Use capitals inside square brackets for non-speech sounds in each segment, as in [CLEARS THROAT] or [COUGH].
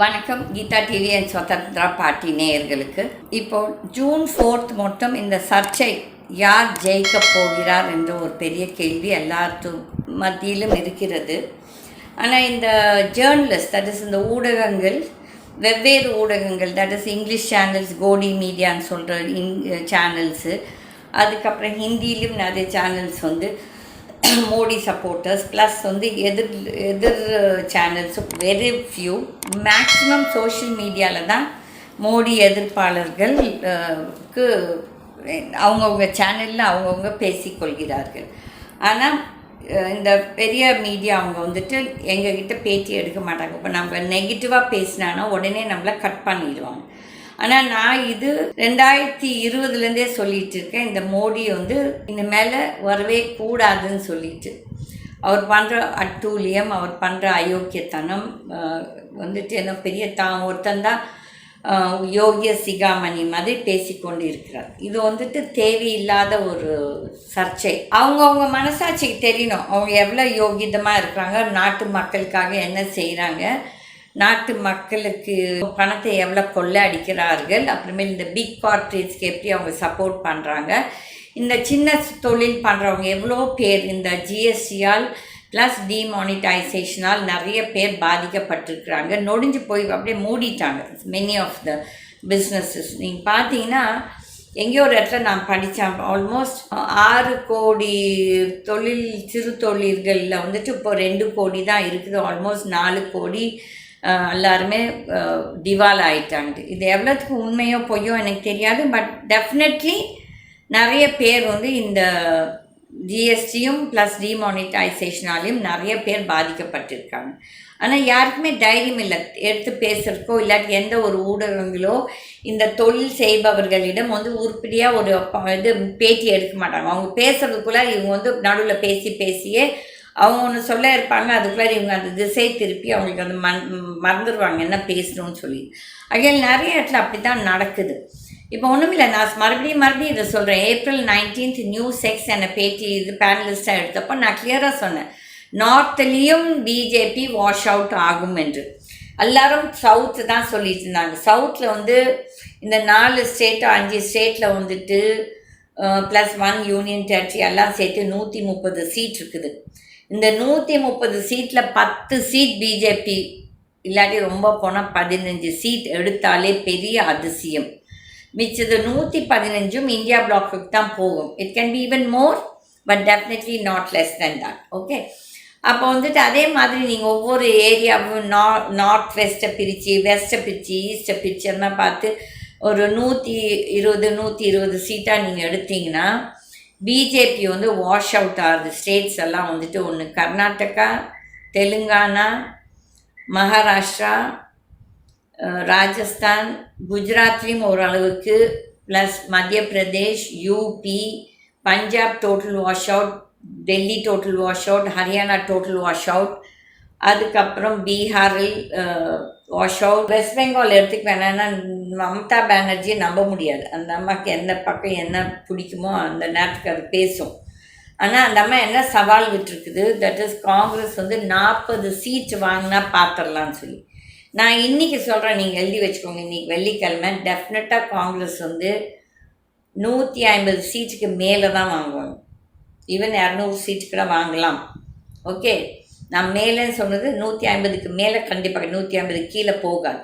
வணக்கம். Geetha TV and Suthanthira party நேயர்களுக்கு. இப்போ ஜூன் ஃபோர்த் மட்டும் இந்த சர்ச்சை யார் ஜெயிக்க போகிறார் என்ற ஒரு பெரிய கேள்வி எல்லாத்து மத்தியிலும் இருக்கிறது. ஆனால் இந்த ஜேர்னலிஸ்ட் தட் இஸ் இந்த ஊடகங்கள் வெவ்வேறு ஊடகங்கள் தட் இஸ் இங்கிலீஷ் சேனல்ஸ் கோடி மீடியான்னு சொல்கிற இங் சேனல்ஸு அதுக்கப்புறம் ஹிந்தியிலும் நிறைய சேனல்ஸ் வந்து [CLEARS THROAT] மோடி சப்போர்ட்டர்ஸ் ப்ளஸ் வந்து எதிர் எதிர் channels very few maximum social மீடியாவில் தான் மோடி எதிர்ப்பாளர்கள் அவங்கவுங்க சேனலில் அவங்கவுங்க பேசிக்கொள்கிறார்கள் ஆனால் இந்த பெரிய மீடியா அவங்க வந்துட்டு எங்ககிட்ட பேட்டி எடுக்க மாட்டாங்க. இப்போ நம்ம நெகட்டிவாக பேசினானா உடனே நம்மளை கட் பண்ணிடுவாங்க. ஆனால் நான் இது ரெண்டாயிரத்தி இருபதுலேருந்தே சொல்லிட்டு இருக்கேன் இந்த மோடி வந்து இனிமேல் வரவே கூடாதுன்னு சொல்லிட்டு. அவர் பண்ணுற அட்டூழியம் அவர் பண்ணுற அயோக்கியத்தனம் வந்துட்டு என்ன பெரிய தான் ஒருத்தன் தான் யோகிய சிகாமணி மாதிரி பேசிக்கொண்டு இருக்கிறார் இது வந்துட்டு தேவையில்லாத ஒரு சர்ச்சை. அவங்கவுங்க மனசாட்சிக்கு தெரியணும். அவங்க எவ்வளோ யோகிதமாக இருக்கிறாங்க நாட்டு மக்களுக்காக என்ன செய்கிறாங்க நாட்டு மக்களுக்கு பணத்தை எவ்வளோ கொள்ளை அடிக்கிறார்கள் அப்புறமேல் இந்த பிக் பார்ட்டிஸ்க்கு எப்படி அவங்க சப்போர்ட் பண்ணுறாங்க இந்த சின்ன தொழில் பண்ணுறவங்க எவ்வளோ பேர் இந்த ஜிஎஸ்டியால் ப்ளஸ் டிமானிட்டைசேஷனால் நிறைய பேர் பாதிக்கப்பட்டிருக்கிறாங்க. நொடிஞ்சு போய் அப்படியே மூடிட்டாங்க மெனி ஆஃப் த பிஸ்னஸஸ் நீங்கள் பார்த்தீங்கன்னா எங்கேயோ ஒரு இடத்துல நான் படித்தேன் ஆல்மோஸ்ட் ஆறு கோடி தொழில் சிறு தொழில்களில் வந்துட்டு இப்போ ரெண்டு கோடி தான் இருக்குது ஆல்மோஸ்ட் நாலு கோடி எல்லாருமே திவால் ஆயிட்டாங்க இது எவ்வளோத்துக்கு உண்மையோ பொய்யோ எனக்கு தெரியாது பட் டெஃபினெட்லி நிறைய பேர் வந்து இந்த ஜிஎஸ்டியும் ப்ளஸ் டிமானிட்டைசேஷனாலையும் நிறைய பேர் பாதிக்கப்பட்டிருக்காங்க. ஆனால் யாருக்குமே தைரியம் இல்லை. எடுத்து பேசுகிறக்கோ இல்லாட்டி எந்த ஒரு ஊடகங்களோ இந்த தொழில் செய்பவர்களிடம் வந்து உருப்படியாக ஒரு இது பேட்டி எடுக்க மாட்டாங்க. அவங்க பேசுறதுக்குள்ள இவங்க வந்து நடுவில் பேசி பேசியே அவங்க ஒன்று சொல்ல இருப்பாங்க அதுக்குள்ளே இவங்க அந்த திசையை திருப்பி அவங்களுக்கு வந்து மண் மறந்துடுவாங்க என்ன பேசணும்னு சொல்லி. அகையில் நிறைய இடத்துல அப்படி தான் நடக்குது. இப்போ ஒன்றுமில்லை நான் மறுபடியும் மறுபடியும் இதை சொல்கிறேன் ஏப்ரல் நைன்டீன்த் நியூ செக்ஸ் என்னை பேட்டி இது பேனலிஸ்ட்டாக எடுத்தப்போ நான் கிளியராக சொன்னேன். நார்த்லேயும் பிஜேபி வாஷ் அவுட் ஆகும் என்று. எல்லாரும் சவுத்து தான் சொல்லிட்டு இருந்தாங்க. சவுத்தில் வந்து இந்த நாலு ஸ்டேட்டோ அஞ்சு ஸ்டேட்டில் வந்துட்டு ப்ளஸ் ஒன் யூனியன் டெரிட்டரி எல்லாம் சேர்த்து நூற்றி முப்பது சீட் இருக்குது. இந்த நூற்றி முப்பது சீட்டில் பத்து சீட் பிஜேபி இல்லாட்டி ரொம்ப போனால் பதினஞ்சு சீட் எடுத்தாலே பெரிய அதிசயம். மிச்சது நூற்றி பதினஞ்சும் இந்தியா பிளாக்குக்கு தான் போகும். It can be even more but definitely not less than that okay அப்போ வந்துட்டு அதே மாதிரி நீங்கள் ஒவ்வொரு ஏரியாவும் நா நார்த் வெஸ்ட்டை பிரித்து வெஸ்ட்டை பிரித்து ஈஸ்ட்டை பிரித்து எல்லாம் பார்த்து ஒரு நூற்றி இருபது நூற்றி இருபது சீட்டாக நீங்கள் எடுத்தீங்கன்னா பிஜேபி வந்து வாஷ் அவுட் ஆகுது. ஸ்டேட்ஸ் எல்லாம் வந்துட்டு ஒன்று கர்நாடகா தெலுங்கானா மகாராஷ்டிரா ராஜஸ்தான் குஜராத்லேயும் ஓரளவுக்கு plus Madhya Pradesh UP Punjab total wash out Delhi total wash out Haryana total wash out அதுக்கப்புறம் பீகாரில் வாஷ் அவுட் வெஸ்ட் பெங்கால் எடுத்துக்க வேணாம்னா மம்தா பானர்ஜியை நம்ப முடியாது. அந்த அம்மாவுக்கு எந்த பக்கம் என்ன பிடிக்குமோ அந்த நேரத்துக்கு அது பேசும். ஆனால் அந்த அம்மா என்ன சவால் விட்டுருக்குது? தட் இஸ் காங்கிரஸ் வந்து நாற்பது சீட் வாங்கினா பார்த்துடலான்னு சொல்லி. நான் இன்னைக்கு சொல்கிறேன் நீங்கள் எழுதி வச்சுக்கோங்க. இன்னைக்கு வெள்ளிக்கிழமை டெஃபினட்டாக காங்கிரஸ் வந்து நூற்றி ஐம்பது சீட்டுக்கு மேலே தான் வாங்குவாங்க. ஈவன் இரநூறு சீட்டு கூட வாங்கலாம். ஓகே? நான் மேலேன்னு சொன்னது நூற்றி ஐம்பதுக்கு மேலே கண்டிப்பாக நூற்றி ஐம்பது கீழே போகாது.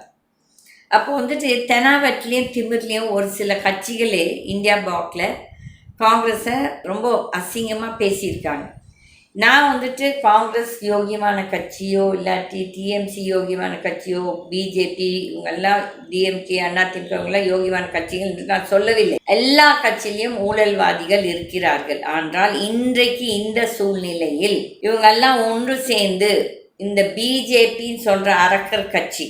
அப்போ வந்துட்டு தெனாவட்லேயும் திமிர்லேயும் ஒரு சில கட்சிகளே இந்தியா பிளாக்ல காங்கிரஸை ரொம்ப அசிங்கமாக பேசியிருக்காங்க. நான் வந்துட்டு காங்கிரஸ் யோகியமான கட்சியோ இல்லாட்டி டிஎம்சி யோகியமான கட்சியோ பிஜேபி இவங்கெல்லாம் டிஎம்கே அண்ணா திமுகவங்களாம் யோகியமான கட்சிகள் என்று நான் சொல்லவில்லை. எல்லா கட்சியிலையும் ஊழல்வாதிகள் இருக்கிறார்கள். ஆனால் இன்றைக்கு இந்த சூழ்நிலையில் இவங்கெல்லாம் ஒன்று சேர்ந்து இந்த பிஜேபின்னு சொல்கிற அரக்கர் கட்சி.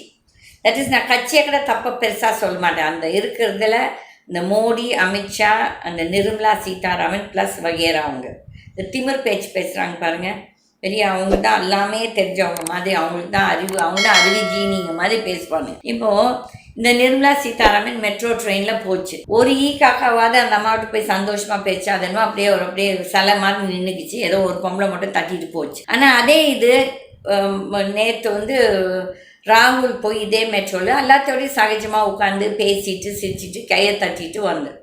தட் இஸ் நான் கட்சியை கூட தப்ப பெருசாக சொல்ல மாட்டேன். அந்த இருக்கிறதுல இந்த மோடி அமித்ஷா அந்த நிர்மலா சீதாராமன் ப்ளஸ் வகேரா அவங்க. இந்த திமிர் பேச்சு பேசுகிறாங்க பாருங்கள் பெரிய அவங்க தான் எல்லாமே தெரிஞ்சவங்க மாதிரி அவங்களுக்கு தான் அறிவு அவங்க தான் அறிவு ஜீனிங்க மாதிரி பேசுவாங்க. இப்போது இந்த நிர்மலா சீதாராமன் மெட்ரோ ட்ரெயினில் போச்சு. ஒரு ஈ காக்காவாவது அந்த அம்மாவிட்ட போய் சந்தோஷமாக பேச்சு அதனோ அப்படியே ஒரு அப்படியே சிலை மாதிரி நின்றுக்குச்சு ஏதோ ஒரு பொம்பளை மட்டும் தட்டிட்டு போச்சு. ஆனால் அதே இது நேற்று வந்து ராகுல் போய் இதே மெட்ரோவில் எல்லாத்தோடையும் சகஜமாக உட்காந்து பேசிட்டு சிரிச்சிட்டு கையை தட்டிட்டு வந்தேன்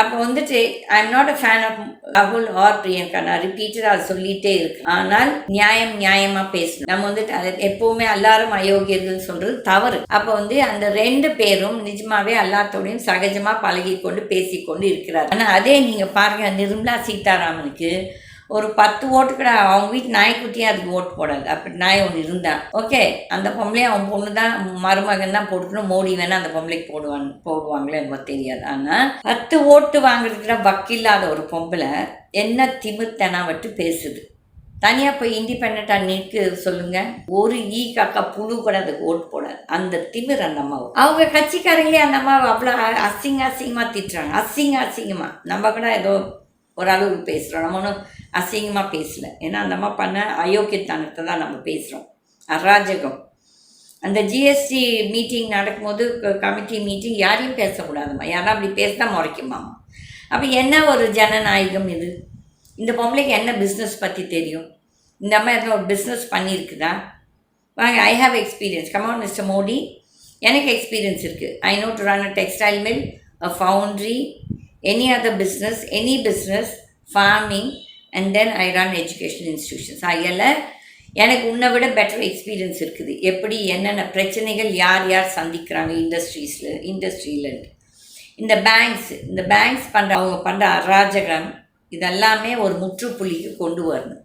அப்போ வந்துட்டு I am not a fan of ராகுல் ஆர் பிரியங்கா நான் ரிப்பீட்டடாக சொல்லிகிட்டே இருக்கேன். ஆனால் நியாயம் நியாயமாக பேசணும். நம்ம வந்துட்டு அது எப்போவுமே எல்லாரும் அயோக்கியர்கள் சொல்கிறது தவறு. அப்போ வந்து அந்த ரெண்டு பேரும் நிஜமாவே எல்லாத்தோடையும் சகஜமாக பழகி கொண்டு பேசிக்கொண்டு இருக்கிறார் ஆனால் அதே நீங்கள் பாருங்கள் நிர்மலா சீதாராமனுக்கு ஒரு பத்து ஓட்டு கூட அவங்க வீட்டு நாய்க்குட்டியே அதுக்கு ஓட்டு போடாது அப்படி நாய் ஒன்று இருந்தான் ஓகே அந்த பொம்பளையும் அவன் பொண்ணு தான் மருமகன் தான் போட்டுக்கணும். மோடி வேணா அந்த பொம்பளைக்கு போடுவாங்க போடுவாங்களே எனக்கு தெரியாது. ஆனால் பத்து ஓட்டு வாங்குறதுக்கு வக்கில்லாத ஒரு பொம்பளை என்ன திமிர்த்தனா விட்டு பேசுது. தனியாக போய் இண்டிபெண்ட்டாக நிற்கு சொல்லுங்கள் ஒரு ஈ காக்கா புழு கூட அதுக்கு ஓட்டு போடாது. அந்த திமிர் அந்த அம்மாவை அவங்க கட்சிக்காரங்களே அந்த அம்மாவை அவ்வளோ அசிங்க அசிங்கமாக திட்டுறாங்க. அசிங்க அசிங்கமாக நம்ம கூட ஏதோ ஓரளவுக்கு பேசுகிறோம் நம்ம ஒன்றும் அசிங்கமாக பேசல. ஏன்னா அந்த அம்மா பண்ண அயோக்கியத்தனத்தை தான் நம்ம பேசுகிறோம் அராஜகம். அந்த ஜிஎஸ்டி மீட்டிங் நடக்கும்போது கமிட்டி மீட்டிங் யாரையும் பேசக்கூடாதும்மா. யாரும் அப்படி பேசினா முறைக்குமா அப்போ என்ன ஒரு ஜனநாயகம் இது? இந்த பொம்பளைக்கு என்ன பிஸ்னஸ் பற்றி தெரியும்? இந்த அம்மா எதுவும் ஒரு பிஸ்னஸ் பண்ணியிருக்குதா? வாங்க I have experience come on mister Modi எனக்கு எக்ஸ்பீரியன்ஸ் இருக்குது I know to run a textile mill a foundry any other business any business farming and then I run education institutions அதில் எனக்கு உன்னை விட பெட்டர் எக்ஸ்பீரியன்ஸ் இருக்குது. எப்படி என்னென்ன பிரச்சனைகள் யார் யார் சந்திக்கிறாங்க இண்டஸ்ட்ரீஸில் இண்டஸ்ட்ரியில் இந்த பேங்க்ஸ் இந்த பேங்க்ஸ் பண்ணுற அவங்க பண்ணுற அராஜகம் இதெல்லாமே ஒரு முற்றுப்புள்ளிக்கு கொண்டு வரணும்.